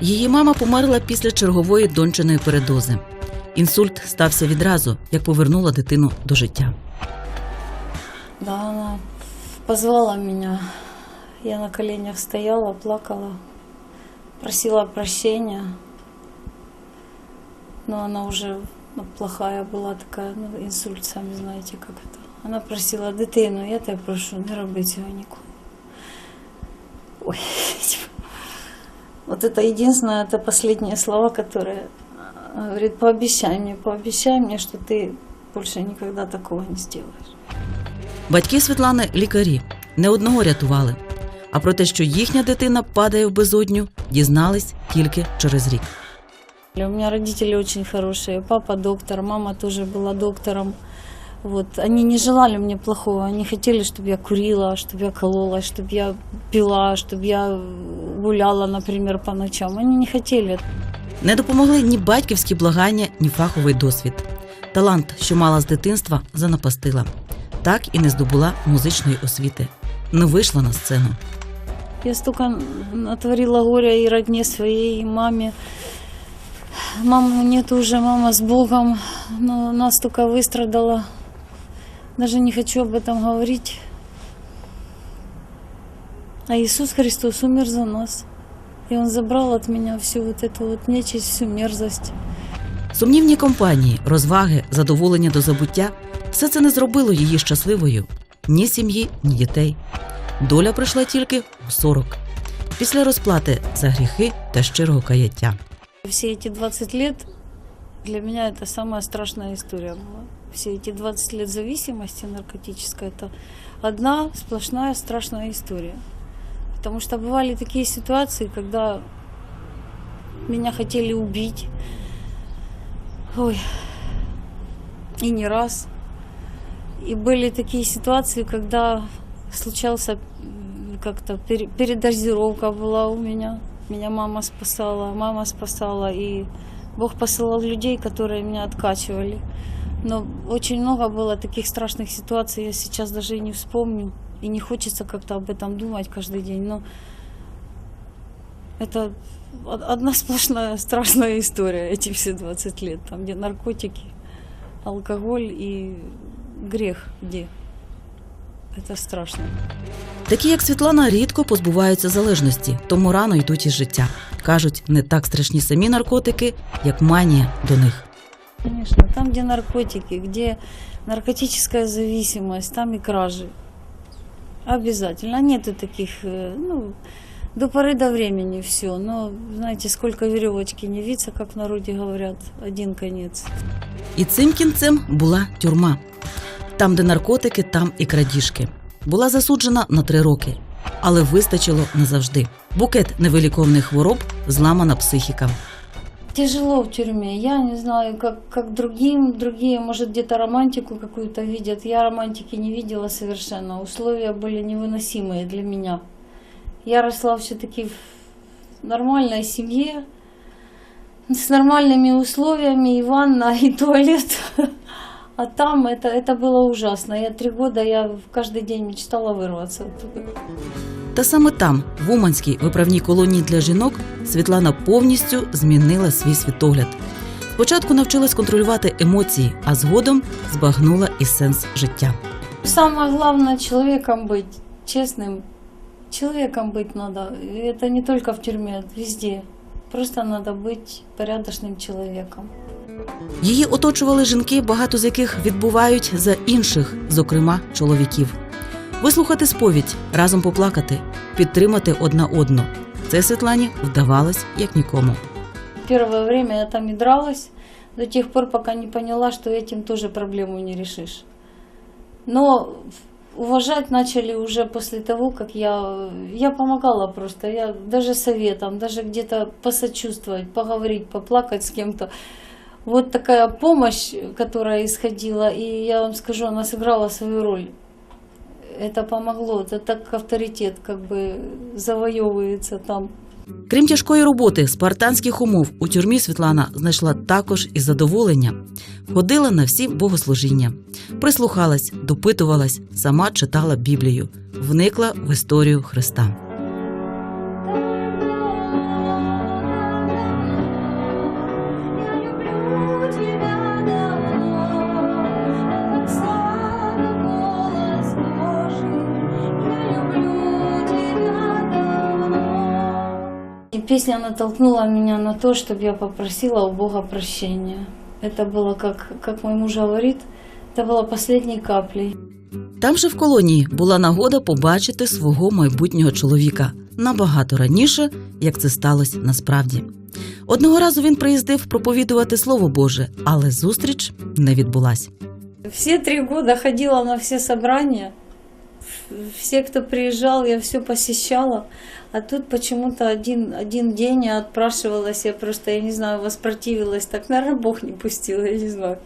Її мама померла після чергової дончиної передози. Інсульт стався відразу, як повернула дитину до життя. Да, она позвала меня. Я на коленях стояла, плакала, просила прощения. Но она уже ну, плохая была такая, ну, инсульт, сами знаете, как это. Она просила, дитину, я тебе прошу, не роби цього ніколи Ой, вот это единственное, это последние слова, которые э, говорит, пообещай мне, пообещай мне, что ты больше никогда такого не сделаешь. Батьки Світлани лікарі не одного рятували. А про те, що їхня дитина падає в безодню, дізнались тільки через рік. У меня родители очень хорошие. Папа доктор, мама тоже была доктором. Вот. Они не желали мне плохого. Они хотели, чтобы я курила, чтобы я кололась, чтобы я пила, чтобы я гуляла, например, по ночам. Они не хотели. Не допомогли ні батьківські благання, ні фаховий досвід. Талант, що мала з дитинства, занапастила. Так і не здобула музичної освіти. Не вийшла на сцену. Я столько натворила горя и родне своей, и маме. Мамы нет уже, мама с Богом. Но она столько выстрадала. Даже не хочу об этом говорить. А Иисус Христос умер за нас. И Он забрал от меня всю вот эту вот нечисть, всю мерзость. Сумнівні компанії, розваги, задоволення до забуття все це не зробило її щасливою ні сім'ї, ні дітей. Доля прийшла тільки у 40, після розплати за гріхи та щирого каяття. Все эти 20 лет для меня это самая страшная история была. Все эти 20 лет зависимости наркотической это одна сплошная страшная история. Потому что бывали такие ситуации, когда меня хотели убить. Ой. И не раз. И были такие ситуации, когда случался как-то пере- передозировка была у меня. Меня мама спасала, мама спасала, и Бог посылал людей, которые меня откачивали. Но очень много было таких страшных ситуаций, я сейчас даже и не вспомню. И не хочется как-то об этом думать каждый день. Но это од- одна сплошная страшная история, эти все 20 лет. Там, где наркотики, алкоголь и грех где. Это страшно. Такі, як Світлана, рідко позбуваються залежності, тому рано йдуть із життя. Кажуть, не так страшні самі наркотики, як манія до них. Конечно, там, где наркотики, где наркотическая зависимость, там и кражи. Обязательно. Нету таких, э, ну, до поры до времени все. Но, знаете, сколько веревочки не виться, как в народе говорят, один конец. І цим кінцем була тюрма. Там, де наркотики, там і крадіжки. Була засуджена на три роки, але вистачило назавжди. Букет невиліковних хвороб, зламана психіка Тяжело в тюрьме. Я не знаю, как, как другим, другие, может, где-то романтику какую-то видят. Я романтики не видела совершенно. Условия были невыносимые для меня. Я росла все-таки в нормальной семье, с нормальными условиями, и ванна, и туалет. А там это, это было ужасно. Я три года, я каждый день мечтала вырваться оттуда. Та саме там, в Уманській виправній колонії для жінок, Світлана повністю змінила свій світогляд. Спочатку навчилась контролювати емоції, а згодом збагнула і сенс життя. Самое главное человеком быть, честным. Человеком быть надо. И это не только в тюрьме, везде. Просто надо быть порядочным человеком. Її оточували жінки, багато з яких відбувають за інших, зокрема чоловіків. Вислухати сповідь, разом поплакати, підтримати одна одну. Це Світлані вдавалось як нікому. Первое время я там и дралась, до тех пор, пока не поняла, что этим тоже проблему не решишь. Но уважать начали уже после того, как я, я помогала просто, я даже советом, даже где-то посочувствовать, поговорить, поплакать с кем-то Вот такая помощь, которая исходила, и я вам скажу, она сыграла свою роль. Это помогло, это так авторитет как бы завоевывается там. Крім тяжкої роботи, спартанських умов у тюрмі Світлана знайшла також і задоволення. Ходила на всі богослужіння, прислухалась, допитувалась, сама читала Біблію, вникла в історію Христа. песня натолкнула меня на то, чтобы я попросила у Бога прощения. Это было, как, как мой муж говорит, это было последней каплей. Там же в колонії була нагода побачити свого майбутнього чоловіка набагато раніше, як це сталося насправді. Одного разу він приїздив проповідувати Слово Боже, але зустріч не відбулась. Все три года ходила на все собрания. Все, кто приезжал, я все посещала. А тут почему-то один, один день я отпрашивалась, я просто, я не знаю, воспротивилась. Так, наверное, Бог не пустил, я не знаю.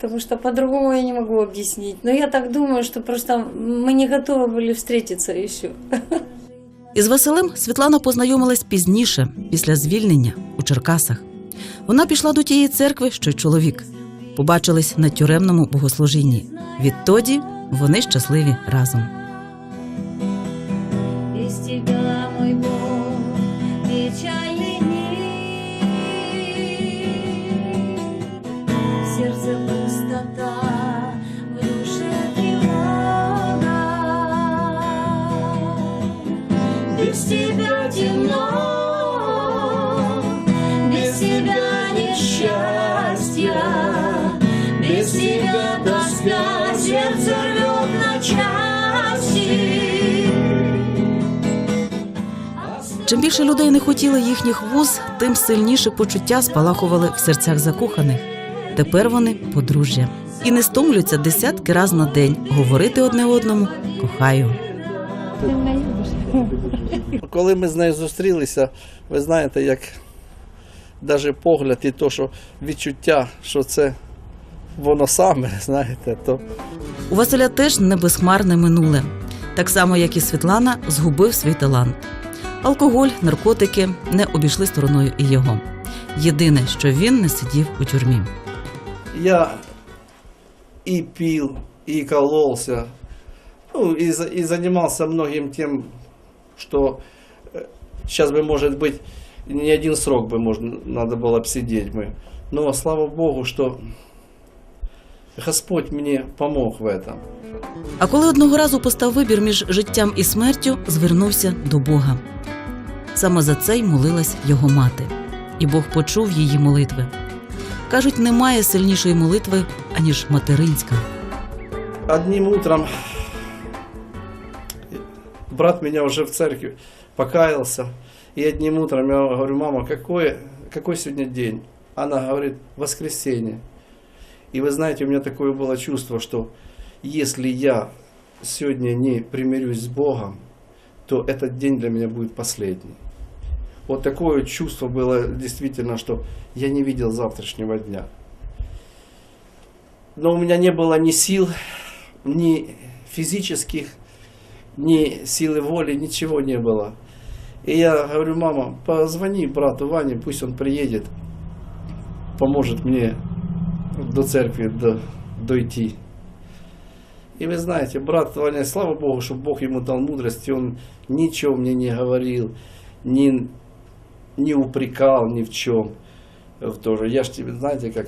Потому что по-другому я не могу объяснить. Но я так думаю, что просто мы не готовы были встретиться еще. Із Василем Світлана познайомилась пізніше, після звільнення у Черкасах. Вона пішла до тієї церкви, що й чоловік. Побачились на тюремному богослужінні. Відтоді вони щасливі разом. Чим більше людей не хотіли їхніх вуз, тим сильніше почуття спалахували в серцях закоханих. Тепер вони подружжя і не стомлюються десятки раз на день говорити одне одному кохаю. Коли ми з нею зустрілися, ви знаєте, як навіть погляд і то, що відчуття, що це воно саме, знаєте, то У Василя теж не безхмарне минуле. Так само, як і Світлана, згубив свій талант. Алкоголь, наркотики не обійшли стороною і його. Єдине, що він не сидів у тюрмі. я и пил, и кололся, ну, и, за- и занимался многим тем, что сейчас бы, может быть, не один срок бы можно, надо было бы сидеть бы. Но слава Богу, что Господь мне помог в этом. А коли одного разу постав вибір між життям і смертю, звернувся до Бога. Саме за це й молилась його мати, і Бог почув її молитви. Кажуть, немає сильнішої молитви, аніж материнська. Одним утром брат меня уже в церкви покаялся. И одним утром я говорю, мама, какой, какой сегодня день? Она говорит, воскресенье. И вы знаете, у меня такое было чувство, что если я сегодня не примирюсь с Богом, то этот день для меня будет последний. Вот такое чувство было действительно, что я не видел завтрашнего дня. Но у меня не было ни сил, ни физических, ни силы воли, ничего не было. И я говорю, мама, позвони брату Ване, пусть он приедет, поможет мне до церкви до, дойти. И вы знаете, брат Ваня, слава Богу, что Бог ему дал мудрость, и он ничего мне не говорил, не, не упрекал ни в чем. Тоже. Я ж тебе, знаете, как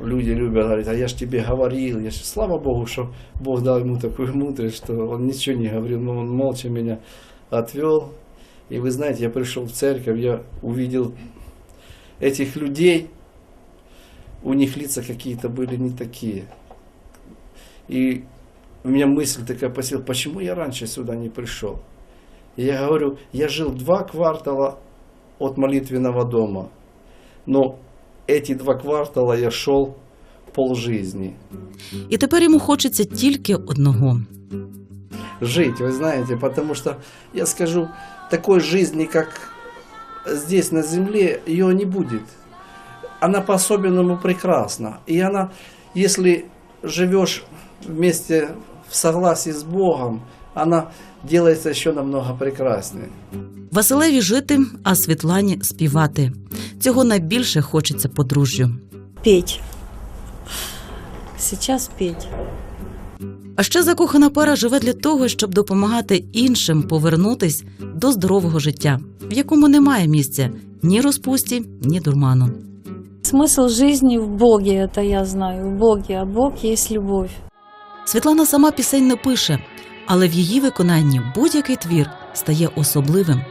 люди любят говорить, а я ж тебе говорил. Я ж, слава Богу, что Бог дал ему такую мудрость, что он ничего не говорил, но он молча меня отвел. И вы знаете, я пришел в церковь, я увидел этих людей, у них лица какие-то были не такие. И у меня мысль такая посела, почему я раньше сюда не пришел? И я говорю, я жил два квартала от молитвенного дома, но эти два квартала я шел полжизни. І тепер йому хочеться тільки одного. Жить, вы знаете, потому что, я скажу, такой жизни, как здесь на земле, ее не будет. Она по-особенному прекрасна. И она, если живешь вместе в согласии с Богом, она делается еще намного прекраснее. Василеві жити, а Світлані співати. Цього найбільше хочеться подружжю. Петь. Сейчас петь. А ще закохана пара живе для того, щоб допомагати іншим повернутись до здорового життя, в якому немає місця ні розпусті, ні дурману. Смысл жизни в Боге, это я знаю, в Боге, а Бог есть любовь. Світлана сама пісень не пише, але в її виконанні будь-який твір стає особливим.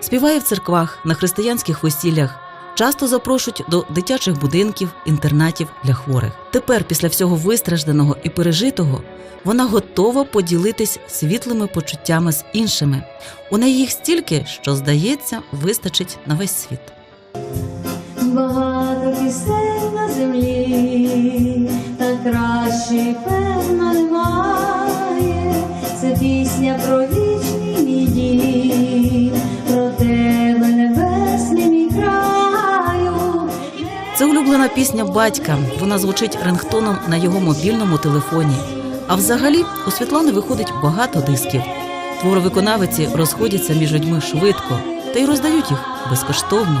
Співає в церквах, на християнських весіллях, часто запрошують до дитячих будинків, інтернатів для хворих. Тепер, після всього вистражданого і пережитого, вона готова поділитись світлими почуттями з іншими. У неї їх стільки, що, здається, вистачить на весь світ. Багато пісень на землі, та кращої певно пісня про вічний мій дім, про тебе небесний мій краю. Це улюблена пісня батька. Вона звучить рингтоном на його мобільному телефоні. А взагалі у Світлани виходить багато дисків. Твори виконавиці розходяться між людьми швидко та й роздають їх безкоштовно.